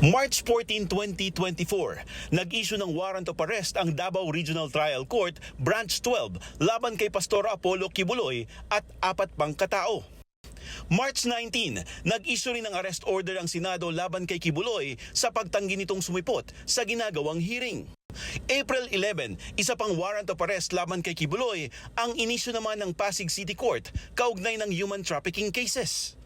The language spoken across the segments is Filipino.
March 14, 2024, nag-issue ng warrant of arrest ang Davao Regional Trial Court Branch 12 laban kay Pastor Apollo Kibuloy at apat pang katao. March 19, nag-issue rin ng arrest order ang Senado laban kay Kibuloy sa pagtanggi nitong sumipot sa ginagawang hearing. April 11, isa pang warrant of arrest laban kay Kibuloy ang inisyu naman ng Pasig City Court kaugnay ng human trafficking cases.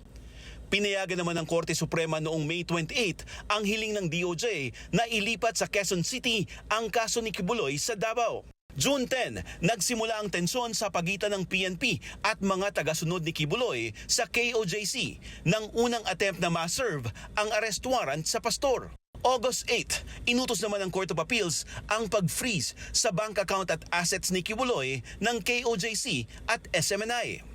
Pinayagan naman ng Korte Suprema noong May 28 ang hiling ng DOJ na ilipat sa Quezon City ang kaso ni Kibuloy sa Davao. June 10, nagsimula ang tensyon sa pagitan ng PNP at mga tagasunod ni Kibuloy sa KOJC nang unang attempt na ma-serve ang arrest warrant sa pastor. August 8, inutos naman ng Court of Appeals ang pag-freeze sa bank account at assets ni Kibuloy ng KOJC at SMNI.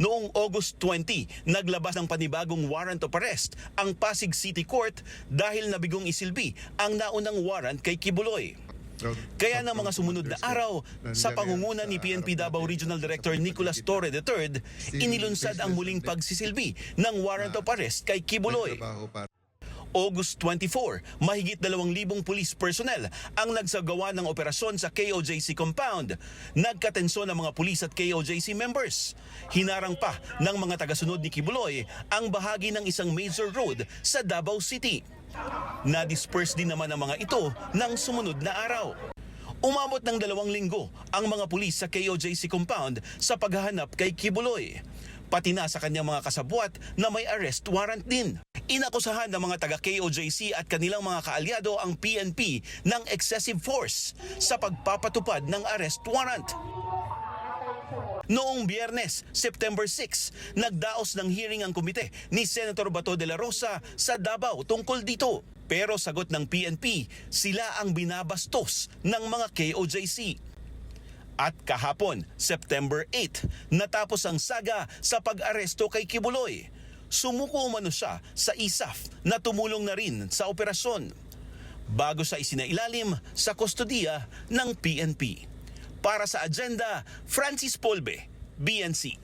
Noong August 20, naglabas ng panibagong warrant of arrest ang Pasig City Court dahil nabigong isilbi ang naunang warrant kay Kibuloy. Kaya ng mga sumunod na araw, sa pangunguna ni PNP Davao Regional Director Nicolas Torre III, inilunsad ang muling pagsisilbi ng warrant of arrest kay Kibuloy. August 24, mahigit 2,000 police personnel ang nagsagawa ng operasyon sa KOJC compound. Nagkatensyon ang mga pulis at KOJC members. Hinarang pa ng mga tagasunod ni Kibuloy ang bahagi ng isang major road sa Davao City. Na-disperse din naman ang mga ito ng sumunod na araw. Umabot ng dalawang linggo ang mga pulis sa KOJC compound sa paghahanap kay Kibuloy. Pati na sa kanyang mga kasabwat na may arrest warrant din. Inakusahan ng mga taga KOJC at kanilang mga kaalyado ang PNP ng excessive force sa pagpapatupad ng arrest warrant. Noong biyernes, September 6, nagdaos ng hearing ang komite ni Senator Bato de la Rosa sa Davao tungkol dito. Pero sagot ng PNP, sila ang binabastos ng mga KOJC. At kahapon, September 8, natapos ang saga sa pag-aresto kay Kibuloy. Sumuko umano siya sa ISAF na tumulong na rin sa operasyon bago sa isinailalim sa kustodiya ng PNP. Para sa agenda, Francis Polbe, BNC.